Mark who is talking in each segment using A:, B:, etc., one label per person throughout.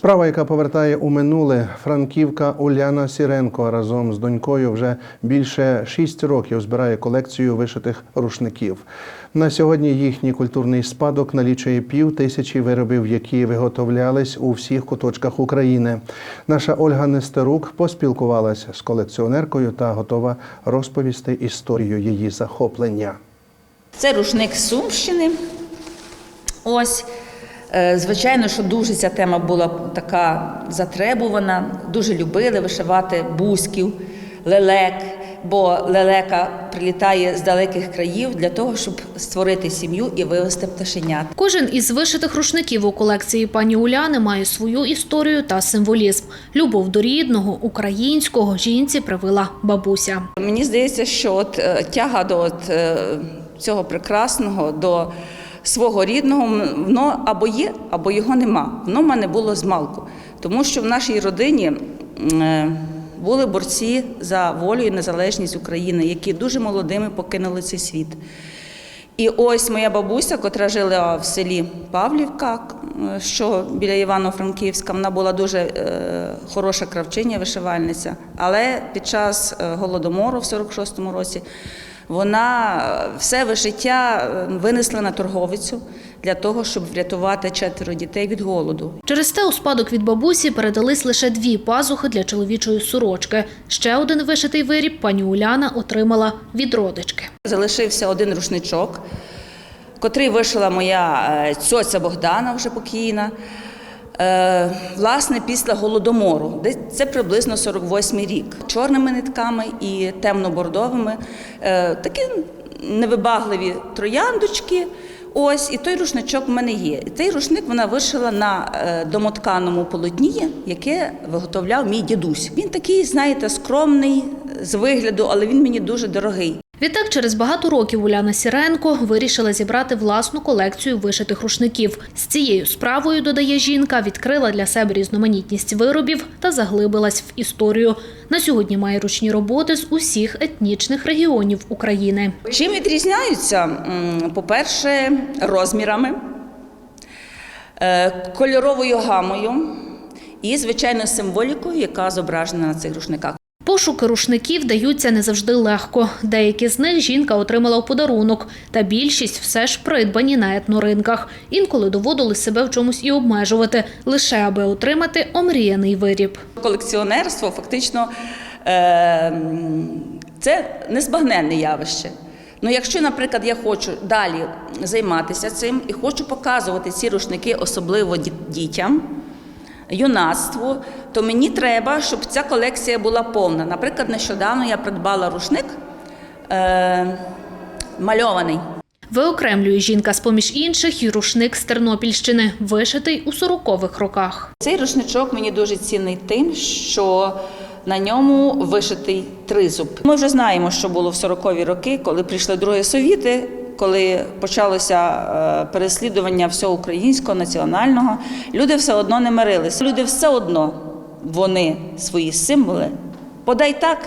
A: Справа, яка повертає у минуле, франківка Уляна Сіренко разом з донькою вже більше шість років збирає колекцію вишитих рушників. На сьогодні їхній культурний спадок налічує пів тисячі виробів, які виготовлялись у всіх куточках України. Наша Ольга Нестерук поспілкувалася з колекціонеркою та готова розповісти історію її захоплення.
B: Це рушник Сумщини. Ось. Е, Звичайно, що дуже ця тема була така затребувана. Дуже любили вишивати бузьків, лелек, бо лелека прилітає з далеких країв для того, щоб створити сім'ю і вивести пташенят.
C: Кожен із вишитих рушників у колекції пані Уляни має свою історію та символізм. Любов до рідного, українського жінці привела бабуся.
B: Мені здається, що от е, тяга до от, е, цього прекрасного, до свого рідного, воно або є, або його нема. Воно в мене було з малку. Тому що в нашій родині е, були борці за волю і незалежність України, які дуже молодими покинули цей світ. І ось моя бабуся, котра жила в селі Павлівка, що біля Івано-Франківська, вона була дуже е, хороша кравчиня, вишивальниця. Але під час е, голодомору в 46-му році вона е, все вишиття е, винесла на торговицю для того, щоб врятувати четверо дітей від голоду.
C: Через те у спадок від бабусі передались лише дві пазухи для чоловічої сорочки. Ще один вишитий виріб пані Уляна отримала від родички.
B: Залишився один рушничок, котрий вишила моя е, цьоця Богдана, вже покійна. Е, Власне, після голодомору, це приблизно 48-й рік. Чорними нитками і темно-бордовими, е, такі невибагливі трояндочки. Ось і той рушничок в мене є. Цей рушник вона вишила на е, домотканому полотні, яке виготовляв мій дідусь. Він такий, знаєте, скромний з вигляду, але він мені дуже дорогий.
C: Відтак, через багато років Уляна Сіренко вирішила зібрати власну колекцію вишитих рушників. З цією справою, додає жінка, відкрила для себе різноманітність виробів та заглибилась в історію. На сьогодні має ручні роботи з усіх етнічних регіонів України.
B: Чим відрізняються? По-перше, розмірами, е, кольоровою гамою і, звичайно, символікою, яка зображена на цих рушниках.
C: Пошуки рушників даються не завжди легко. Деякі з них жінка отримала в подарунок, та більшість все ж придбані на етноринках. Інколи доводилось себе в чомусь і обмежувати, лише аби отримати омріяний виріб.
B: Колекціонерство фактично е, це незбагненне явище. Ну, якщо, наприклад, я хочу далі займатися цим і хочу показувати ці рушники, особливо дітям, юнацтву, то мені треба, щоб ця колекція була повна. Наприклад, нещодавно я придбала рушник е, мальований.
C: Виокремлює жінка з поміж інших і рушник з Тернопільщини, вишитий у 40-х роках.
B: Цей рушничок мені дуже цінний тим, що на ньому вишитий тризуб. Ми вже знаємо, що було в 40-ві роки, коли прийшли другі совіти, коли почалося е, переслідування всього українського, національного. Люди все одно не мирилися. Люди все одно вони свої символи, подай так,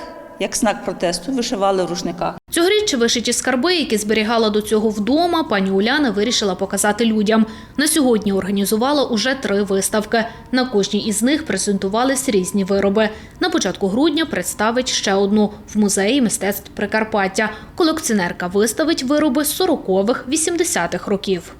B: як знак протесту, вишивали в рушниках.
C: Цьогоріч вишиті скарби, які зберігала до цього вдома, пані Уляна вирішила показати людям. На сьогодні організувала уже три виставки. На кожній із них презентувались різні вироби. На початку грудня представить ще одну в музеї мистецтв Прикарпаття. Колекціонерка виставить вироби з 40-х, 80-х років.